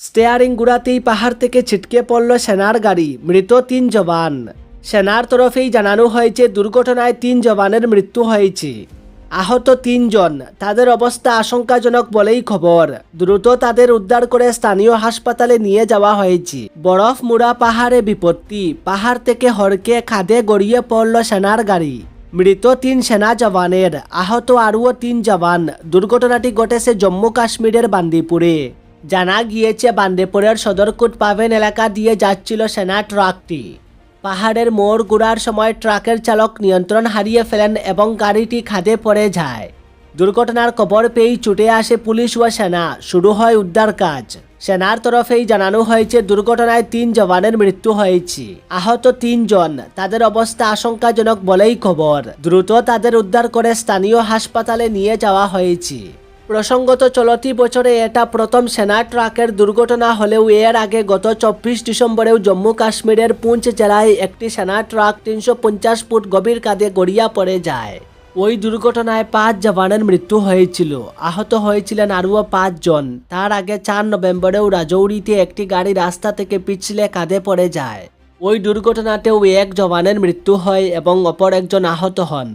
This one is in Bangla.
স্টেয়ারিং গুড়াতেই পাহাড় থেকে ছিটকে পড়ল সেনার গাড়ি, মৃত তিন জবান সেনার তরফেই জানানো হয়েছে দুর্ঘটনায় তিন জবানের মৃত্যু হয়েছে। আহত তিনজন, তাদের অবস্থা আশঙ্কাজনক বলেই খবর। দ্রুত তাদের উদ্ধার করে স্থানীয় হাসপাতালে নিয়ে যাওয়া হয়েছে। বরফ মুড়া পাহাড়ে বিপত্তি, পাহাড় থেকে হরকে খাদে গড়িয়ে পড়ল সেনার গাড়ি। মৃত তিন সেনা জওয়ানের, আহত আরও তিন জওয়ান। দুর্ঘটনাটি ঘটেছে জম্মু কাশ্মীরের বান্দিপুরে। জানা গিয়েছে, বান্দেপুরের সদরকুট পাভেন এলাকা দিয়ে যাচ্ছিল সেনা ট্রাকটি। পাহাড়ের মোড় ঘোরার সময় ট্রাকের চালক নিয়ন্ত্রণ হারিয়ে ফেলেন এবং গাড়িটি খাদে পড়ে যায়। দুর্ঘটনার খবর পেয়েই ছুটে আসে পুলিশ ও সেনা। শুরু হয় উদ্ধার কাজ। সেনার তরফেই জানানো হয়েছে, দুর্ঘটনায় তিন জওয়ানের মৃত্যু হয়েছে। আহত তিনজন। তাদের অবস্থা আশঙ্কাজনক বলেই খবর। দ্রুত তাদের উদ্ধার করে স্থানীয় হাসপাতালে নিয়ে যাওয়া হয়েছে। প্রসঙ্গত, চলতি বছরে এটা প্রথম সেনা ট্রাকের দুর্ঘটনা হলেও এর আগে গত চব্বিশ ডিসেম্বরেও জম্মু কাশ্মীরের পুঞ্চ জেলায় একটি সেনা ট্রাক তিনশো পঞ্চাশ ফুট গভীর কাঁধে গড়িয়া পড়ে যায়। ওই দুর্ঘটনায় পাঁচ জওয়ানের মৃত্যু হয়েছিল। আহত হয়েছিলেন আরও পাঁচজন তার আগে চার নভেম্বরেও রাজৌরিতে একটি গাড়ি রাস্তা থেকে পিছলে কাঁধে পড়ে যায়। ওই দুর্ঘটনাতেও এক জওয়ানের মৃত্যু হয় এবং অপর একজন আহত হন।